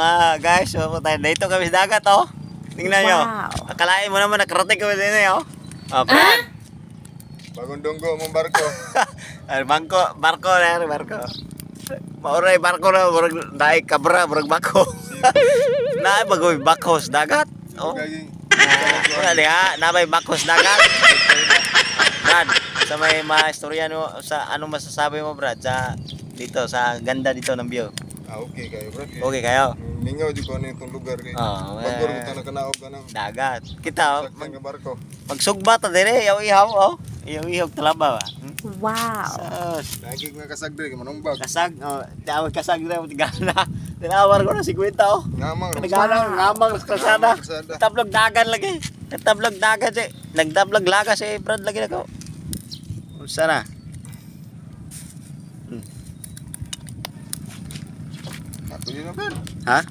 Mga guys, so, tayo dito kami sa dagat, oh. Tingnan nyo. Wow. Akalain mo naman, nakarating kami din eh, oh. Oh, Brad. Bagong dunggo mong barko. Ay, bangko, barko na barko. Mauray, barko na, murag daig kabra, murag bako. na, bagoy bakos dagat. Oh. Wala diha, nabay bakos dagat. Brad, sa may mga istorya no, sa anong masasabi mo, Brad, sa dito, sa ganda dito ng view. Ah, okay kayo, bro. Okay kayo? Mingaw di ko ano itong lugar kay. Oo, Bagor eh. kita nakanaog ka ng Dagat. Kita, oh, sakyan mag, nga barko. magsugba ta dire, yaw ihaw, oh. Iyaw ihaw talaba ba? Hmm? Wow. Sus. Lagi nga kasagdre kay manumbag. Kasag, oh, tawag kasag na, tigana. Tinawar ko na si Kwenta, oh. Ngamang. Nagana, ngamang sa kalsada. Ngamang kalsada. Tablog dagan lagi. Tablog dagan si. Nagtablog laga si Brad lagi na ko. Unsa na? Ako yun na, bro. Ha?